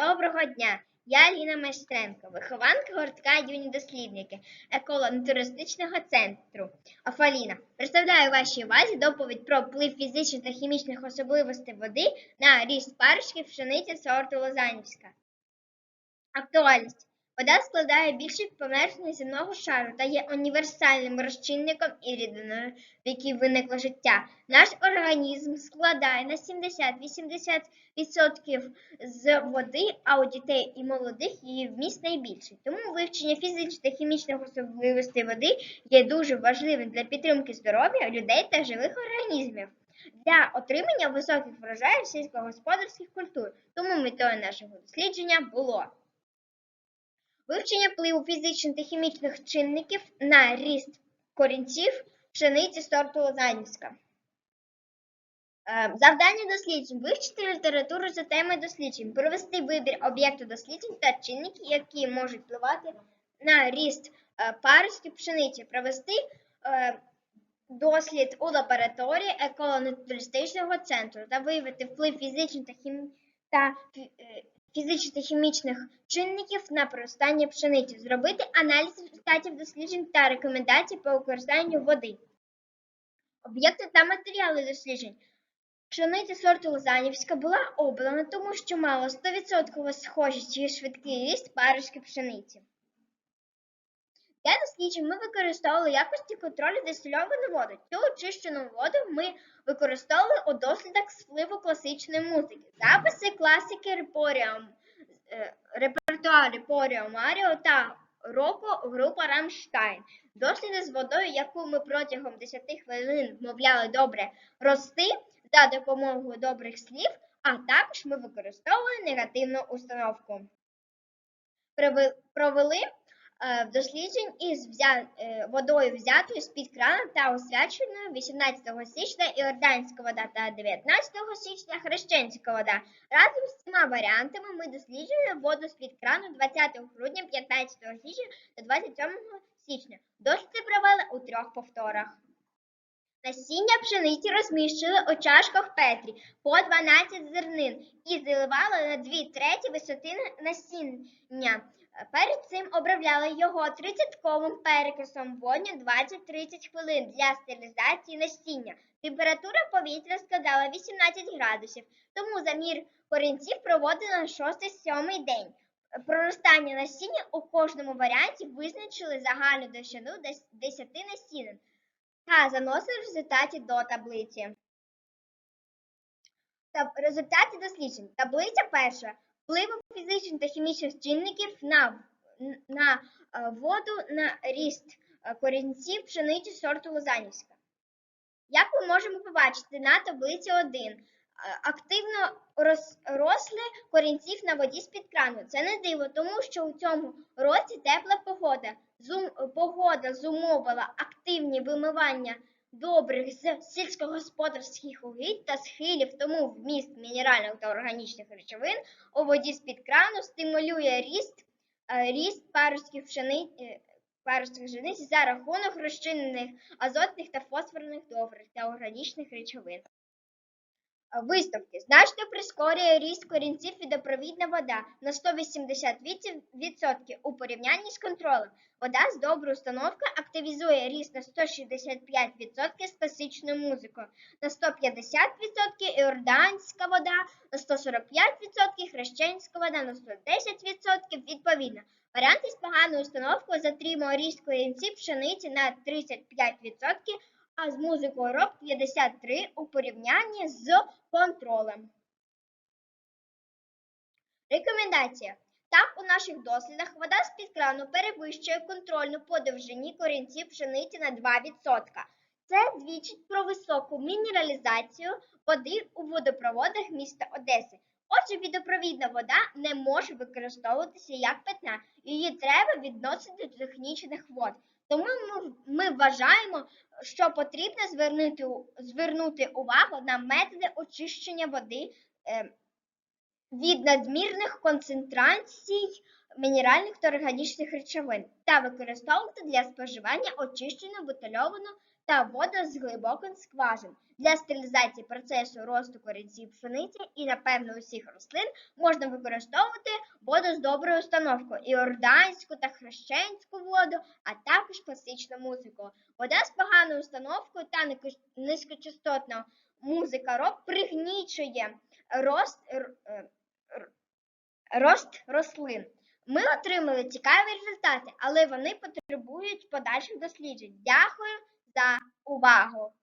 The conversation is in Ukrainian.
Доброго дня! Я Ліна Майстренко, вихованка гуртка юні дослідники еколого-туристичного центру Афаліна. Представляю вашій увазі доповідь про вплив фізичних та хімічних особливостей води на ріст парочки пшениці сорту Лозанівська. Актуальність. Вода складає більшість поверхні земного шару та є універсальним розчинником і рідиною, в якій виникло життя. Наш організм складає на 70-80% з води, а у дітей і молодих її вміст найбільший. Тому вивчення фізичних та хімічних особливостей води є дуже важливим для підтримки здоров'я людей та живих організмів. Для отримання високих врожаїв сільськогосподарських культур. Тому метою нашого дослідження було Вивчення впливу фізичних та хімічних чинників на ріст корінців пшениці сорту Лозанівська. Е, Завдання досліджень. Вивчити літературу за темою досліджень, провести вибір об'єкту досліджень та чинників, які можуть впливати на ріст е, пшениці, провести е, дослід у лабораторії еколого-туристичного центру та виявити вплив фізичних та, хім... та фі- е, фізичних та хімічних чинників на проростання пшениці, зробити аналіз результатів досліджень та рекомендацій по використанню води. Об'єкти та матеріали досліджень. Пшениця сорту Лозанівська була обрана, тому що мала 100% схожість і швидкий ріст парочки пшениці. Для досліджень ми використовували якості контролю дистильовану воду. Цю очищену воду ми використовували у дослідах впливу класичної музики. Записи класики репоріум, е, репертуар Репоріо Маріо та року група Рамштайн. Досліди з водою, яку ми протягом 10 хвилин вмовляли добре рости за допомогою добрих слів, а також ми використовували негативну установку. Провели- досліджень із взя... е, водою взятою з-під крана та освяченою 18 січня іорданська вода та 19 січня хрещенська вода. Разом з цими варіантами ми досліджували воду з-під крану 20 грудня, 15 січня та 27 січня. Досліди провели у трьох повторах. Насіння пшениці розміщили у чашках Петрі по 12 зернин і заливали на 2 треті висоти насіння. Перед цим обробляли його 30-ковим перекисом водню 20-30 хвилин для стерилізації насіння. Температура повітря складала 18 градусів, тому замір корінців проводили на 6-7 день. Проростання насіння у кожному варіанті визначили загальну довщину дес- 10 насінин та заносили в результаті до таблиці. Результати досліджень. Таблиця перша. Впливу фізичних та хімічних чинників на, на е, воду на ріст е, корінців пшениці сорту Лозанівська. Як ми можемо побачити на таблиці 1, е, активно рос, росли корінців на воді з-під крану. Це не диво, тому що у цьому році тепла погода. Зум, погода зумовила активні вимивання добрих з сільськогосподарських угідь та схилів, тому вміст мінеральних та органічних речовин у воді з-під крану стимулює ріст, е, ріст паростків паростків пшениці за рахунок розчинених азотних та фосфорних добрив та органічних речовин. Висновки. Значно прискорює ріст корінців водопровідна вода на 188% у порівнянні з контролем. Вода з доброю установкою активізує ріст на 165% з класичною музикою, на 150% іорданська вода, на 145% хрещенська вода, на 110% відповідно. Варіанти з поганою установкою затримує ріст корінців пшениці на 35%, а з музикою рок 53 у порівнянні з контролем. Рекомендація. Так, у наших дослідах вода з-під крану перевищує контрольну по довжині корінців пшениці на 2%. Це свідчить про високу мінералізацію води у водопроводах міста Одеси. Отже, водопровідна вода не може використовуватися як питна, її треба відносити до технічних вод. Тому ми, вважаємо, що потрібно звернути, звернути увагу на методи очищення води е, від надмірних концентрацій мінеральних та органічних речовин та використовувати для споживання очищену, бутильовану та воду з глибоких скважин. Для стерилізації процесу росту корінців пшениці і, напевно, усіх рослин можна використовувати воду з доброю установкою, іорданську та хрещенську воду, а також класичну музику. Вода з поганою установкою та низькочастотна музика рок пригнічує рост, е, рост рослин. Ми отримали цікаві результати, але вони потребують подальших досліджень. Дякую за увагу!